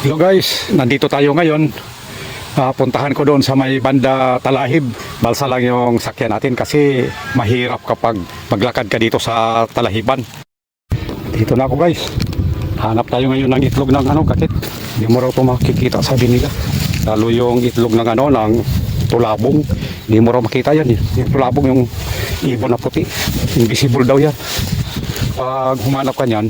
Hello guys, nandito tayo ngayon. Ah, puntahan ko doon sa may banda Talahib. Balsa lang yung sakyan natin kasi mahirap kapag maglakad ka dito sa Talahiban. Dito na ako guys. Hanap tayo ngayon ng itlog ng ano, kakit. Hindi mo raw ito makikita sabi nila. Lalo yung itlog ng ano, ng tulabong. Hindi mo raw makita yan. eh. Yung tulabong yung ibon na puti. Invisible daw yan. Pag humanap ka niyan,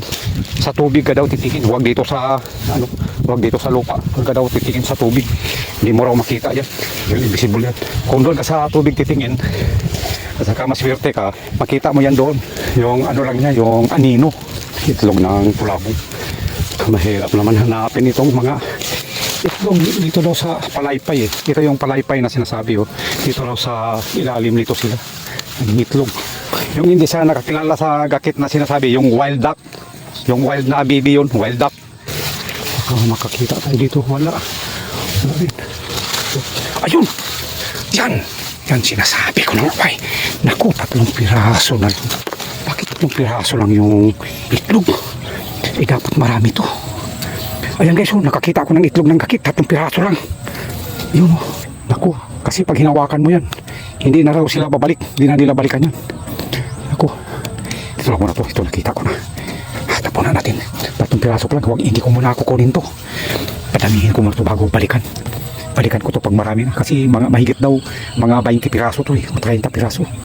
sa tubig ka daw titingin. Huwag dito sa ano, huwag dito sa lupa. Huwag ka daw titingin sa tubig. Hindi mo raw makita yan. Yung invisible yan. Kung doon ka sa tubig titingin, at saka maswerte ka, makita mo yan doon. Yung ano lang niya, yung anino. Itlog ng tulabong. Mahirap naman hanapin itong mga itlog dito daw sa palaypay eh. Ito yung palaypay na sinasabi oh. Dito daw sa ilalim nito sila. Ang itlog. Yung hindi siya nakakilala sa gakit na sinasabi, yung wild duck. Yung wild na baby yun, wild duck. Baka makakita tayo dito. Wala. Ayun! Yan! Yan sinasabi ko na. Ay, naku, tatlong piraso na. Bakit tatlong piraso lang yung itlog? Eh, dapat marami to. Ayan guys, oh, nakakita ako ng itlog ng kakit. Tatlong piraso lang. Yun, oh. naku. Kasi pag hinawakan mo yan, hindi na raw sila babalik. Hindi na nila balikan yan. Naku. Ito lang muna to. Ito nakita ko na. Tapunan natin. Tatlong piraso ko lang. Huwag, hindi ko muna kukunin to. Padamihin ko muna to bago balikan. Balikan ko to pag marami na. Kasi mga mahigit daw, mga 20 piraso to eh. o 30 piraso.